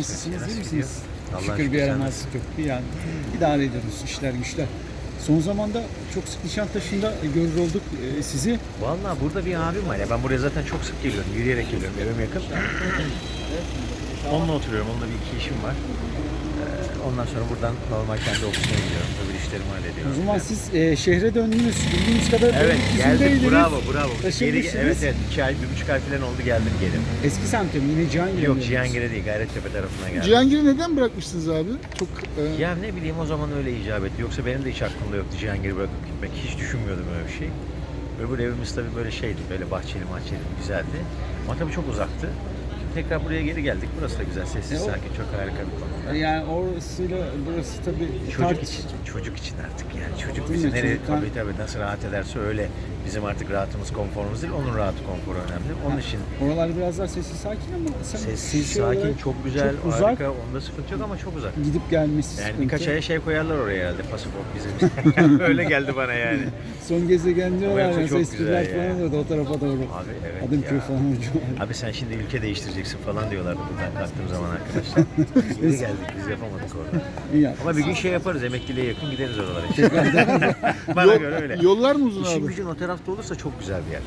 Nasılsınız iyi misiniz? Şükür bir yaramazlık yok. Bir yani idare ediyoruz işler güçler. Son zamanda çok sık Nişantaşı'nda görür olduk e, sizi. Vallahi burada bir abim var ya ben buraya zaten çok sık geliyorum. Yürüyerek geliyorum. Evim yakın. Onunla oturuyorum. Onunla bir iki işim var. Ee, Ondan sonra buradan normal kendi ofisime gidiyorum. Öbür işlerimi hallediyorum. O zaman siz e, şehre döndünüz. Bildiğimiz kadarıyla Evet geldik. izindeydiniz. Bravo bravo. Geri, Taşınmışsınız. evet evet. iki ay, bir buçuk ay falan oldu geldim geri. Eski semte mi? Yine Cihangir'e Yok mi? Cihangir'e değil Gayrettepe tarafına geldim. Cihangir'i neden bırakmışsınız abi? Çok e, Ya ne bileyim o zaman öyle icap etti. Yoksa benim de hiç aklımda yoktu Cihangir'i bırakıp gitmek. Hiç düşünmüyordum öyle bir şey. Öbür evimiz tabii böyle şeydi, böyle bahçeli mahçeli güzeldi. Ama tabii çok uzaktı. Şimdi tekrar buraya geri geldik. Burası da güzel, sessiz, sakin, çok harika bir konumda. Yani orasıyla burası tabii Çocuk tart- için, çocuk için artık yani çocuk bizi nereye tabii tabii nasıl rahat ederse öyle bizim artık rahatımız konforumuz değil onun rahatı konforu önemli. Onun için Oralar biraz daha sessiz sakin ama sen- sessiz, şey sakin, çok güzel, çok uzak. harika. Onda sıkıntı yok ama çok uzak. Gidip gelmesi Yani sıkıntı. birkaç aya şey koyarlar oraya herhalde pasaport bizim. öyle geldi bana yani. Son gezegen diyorlar ya. çok güzel falan oluyordu o tarafa doğru. Abi evet Adımköy ya. falan. Abi sen şimdi ülke değiştireceksin falan diyorlardı buradan kalktığım zaman arkadaşlar. Geri geldik biz yapamadık orada. İyi yaptın. Ama bir gün şey yaparız emekliliğe yakın gideriz oralara. Bana yol- göre öyle. Yollar mı uzun İşin abi? gücün o tarafta olursa çok güzel bir yer.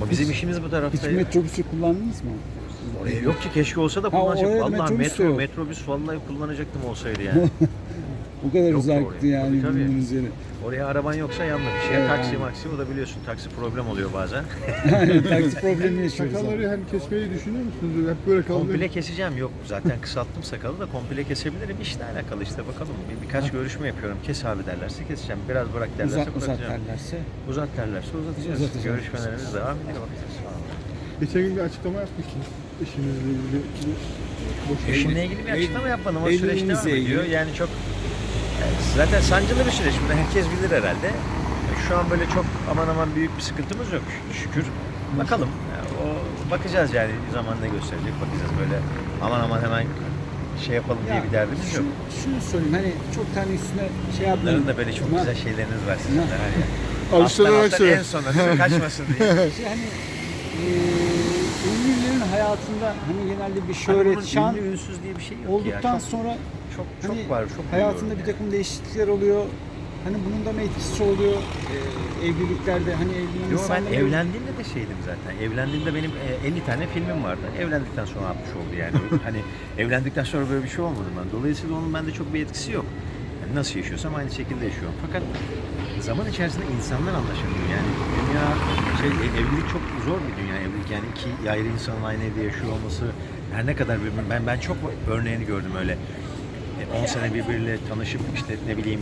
Ama bizim işimiz bu Hiç tarafta. metrobüsü kullandınız mı? Oraya yok ki keşke olsa da Ha, kullanacak. oraya Vallahi metrobüs de metro, yok. metrobüs vallahi kullanacaktım olsaydı yani. Bu kadar Yok uzaktı oraya. yani Tabii, tabii. bulunduğunuz yere. Oraya araban yoksa yandı bir şey. Evet, taksi maksi o da biliyorsun taksi problem oluyor bazen. Taksi problemi yaşıyoruz. Sakalları hani kesmeyi düşünüyor musunuz? Hep böyle kaldı. Komple keseceğim yok. Zaten kısalttım sakalı da komple kesebilirim. İşle alakalı işte bakalım. Bir, birkaç görüşme yapıyorum. Kes abi derlerse keseceğim. Biraz bırak derlerse Uzat, uzat bırakacağım. derlerse. Uzat derlerse uzatacağız. Uzatacağız. Görüşmelerimiz devam ediyor. bakacağız. Geçen gün bir açıklama yapmıştınız. Eşinizle ilgili. Boş Eşimle ilgili bir açıklama yapmadım. O süreç devam ediyor. Yani çok yani zaten sancılı bir süreç. Bunu herkes bilir herhalde. Şu an böyle çok aman aman büyük bir sıkıntımız yok şükür. Bakalım. Yani o bakacağız yani zamanla gösterecek. Bakacağız böyle aman aman hemen şey yapalım diye bir derdimiz yok. şunu, şunu söyleyeyim hani çok tane üstüne şey yapmayın. Bunların da böyle çok Ama güzel şeyleriniz var sizin de. Hani Alıştırarak alttan alttan söyle. en sona mi? kaçmasın diye. şey hani eee hayatında hani genelde bir Hani şöhret, şan ünlü ünsüz diye bir şey yok olduktan ya. Çok, sonra çok, çok hani var. Çok hayatında bir yani. takım değişiklikler oluyor. Hani bunun da mı etkisi oluyor eee, evliliklerde hani evlenen Yo ben evlendiğimde de şeydim zaten. Evlendiğimde benim e, 50 tane filmim vardı. Evlendikten sonra 60 oldu yani. hani evlendikten sonra böyle bir şey olmadı ben. Dolayısıyla onun bende çok bir etkisi yok. Yani nasıl yaşıyorsam aynı şekilde yaşıyorum. Fakat zaman içerisinde insanlar anlaşamıyor. Yani dünya şey e, evlilik çok zor bir dünya evlilik. Yani iki ayrı insanın aynı evde yaşıyor olması her ne kadar birbirini ben ben çok örneğini gördüm öyle. E, 10 sene birbiriyle tanışıp işte ne bileyim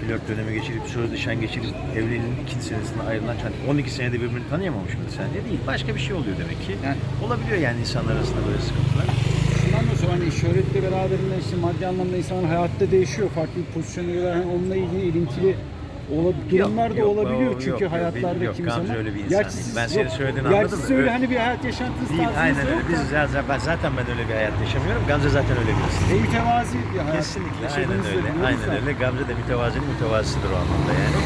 flört dönemi geçirip sonra nişan geçirip evliliğin ikinci senesinde ayrılan yani 12 senede birbirini tanıyamamış mıydı sence? Değil. Başka bir şey oluyor demek ki. Yani- Olabiliyor yani insanlar arasında böyle sıkıntılar. Şundan da sonra hani şöhretle beraberinde işte maddi anlamda insanın hayatta değişiyor. Farklı bir pozisyona göre hani onunla ilgili ilintili ola- durumlar da yok, olabiliyor o- çünkü yok, hayatlarda yok, kimi zaman. öyle bir insan Gerçi değil. Ben senin yok, söylediğini gerçi anladım da siz öyle hani bir hayat yaşantınız Değil, aynen öyle. yok Biz zaten, ben zaten ben öyle bir hayat yaşamıyorum. Gamze zaten öyle birisi. E, mütevazi bir hayat. Kesinlikle aynen öyle. Aynen da. öyle. Gamze de mütevazinin mütevazisidir o anlamda yani.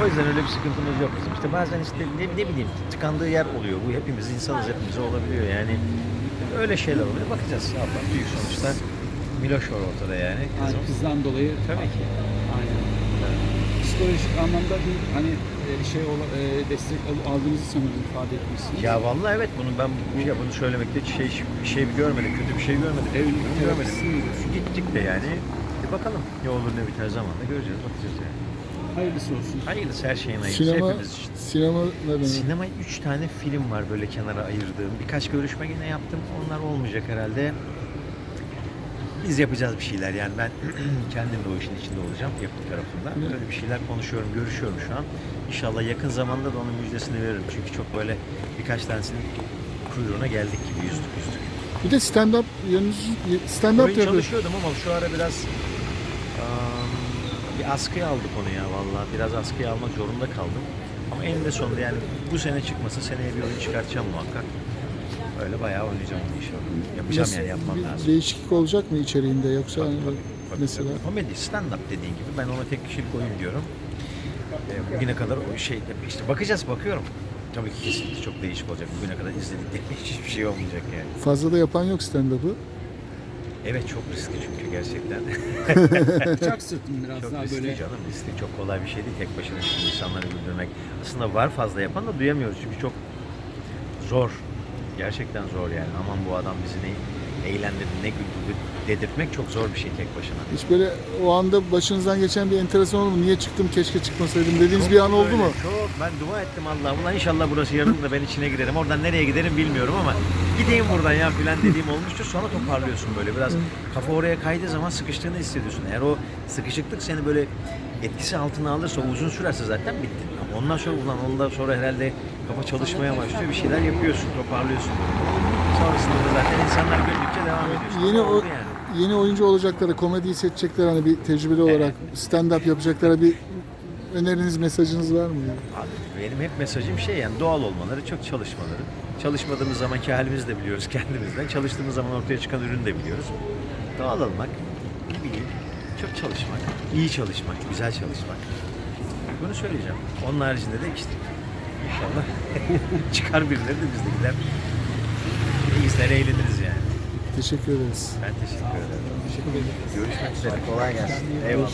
O yüzden öyle bir sıkıntımız yok bizim. İşte bazen işte ne, ne bileyim tıkandığı yer oluyor. Bu hepimiz insanız hepimize olabiliyor yani. Öyle şeyler oluyor. Bakacağız. Allah büyük sonuçta. Miloş var ortada yani. Yani Kızım. kızdan dolayı. Tabii ki. Aynen. Psikolojik anlamda bir hani e, şey ola- e, destek al- aldığınızı sanırım ifade etmişsiniz. Ya vallahi evet bunu ben bu- ya bunu söylemekte hiç şey bir şey görmedim, kötü bir şey görmedim. Evlilik terapisi mi görmedim. diyorsun? Gittik de yani. Bir bakalım ne olur ne biter zamanla göreceğiz, bakacağız yani. Hayırlısı olsun. Hayırlısı her şeyin hayırlısı Sinema, hepimiz için. sinema neden? Sinemaya 3 tane film var böyle kenara ayırdığım. Birkaç görüşme yine yaptım. Onlar olmayacak herhalde. Biz yapacağız bir şeyler yani ben kendim de o işin içinde olacağım yapım tarafında. Böyle bir şeyler konuşuyorum, görüşüyorum şu an. İnşallah yakın zamanda da onun müjdesini veririm. Çünkü çok böyle birkaç tanesinin kuyruğuna geldik gibi yüzdük yüzdük. Bir de stand-up stand-up yapıyorsunuz. çalışıyordum ama şu ara biraz bir askıya aldık onu ya vallahi. Biraz askıya almak zorunda kaldım. Ama eninde sonunda yani bu sene çıkmasa seneye bir oyun çıkartacağım muhakkak. Öyle bayağı oynayacağım onu inşallah. Yapacağım Nasıl yani yapmam bir lazım. değişiklik olacak mı içeriğinde yoksa Tabii, hani tabii, mesela tabii. Komedi, stand-up dediğin gibi. Ben ona tek kişilik oyun diyorum. Ee, bugüne kadar o şey, işte bakacağız, bakıyorum. Tabii ki kesinlikle çok değişik olacak. Bugüne kadar izlediklerim hiçbir şey olmayacak yani. fazla da yapan yok stand-up'ı. Evet çok riskli çünkü gerçekten. Bıçak sırtım biraz çok daha riskli böyle. canım riskli. Çok kolay bir şey değil tek başına şimdi insanları güldürmek. Aslında var fazla yapan da duyamıyoruz çünkü çok zor. Gerçekten zor yani. Aman bu adam bizi ne eğlendirdi, ne güldürdü dedirtmek çok zor bir şey tek başına. Hiç böyle o anda başınızdan geçen bir enteresan oldu mu? Niye çıktım keşke çıkmasaydım dediğiniz bir an oldu Öyle, mu? Çok. Ben dua ettim Allah. Ulan inşallah burası yarın da ben içine girerim. Oradan nereye giderim bilmiyorum ama gideyim buradan ya filan dediğim olmuştur. Sonra toparlıyorsun böyle. Biraz kafa oraya kaydığı zaman sıkıştığını hissediyorsun. Eğer o sıkışıklık seni böyle etkisi altına alırsa uzun sürerse zaten bittin. Ondan sonra ulan ondan sonra herhalde kafa çalışmaya başlıyor. Bir şeyler yapıyorsun, toparlıyorsun. Sonrasında da zaten insanlar güldükçe devam ediyorsun. Yeni Oldu o, yani. yeni oyuncu olacaklara, komediyi seçecekler hani bir tecrübeli olarak stand-up yapacaklara bir öneriniz, mesajınız var mı? Yani? Abi benim hep mesajım şey yani doğal olmaları, çok çalışmaları. Çalışmadığımız zamanki halimizi de biliyoruz kendimizden. Çalıştığımız zaman ortaya çıkan ürünü de biliyoruz. Doğal olmak, ne bileyim, çok çalışmak, iyi çalışmak, güzel çalışmak. Bunu söyleyeceğim. Onun haricinde de işte inşallah çıkar birileri de biz de gider. İzler eğleniriz yani. Teşekkür ederiz. Ben teşekkür ederim. Görüşmek üzere. Kolay gelsin. Eyvallah.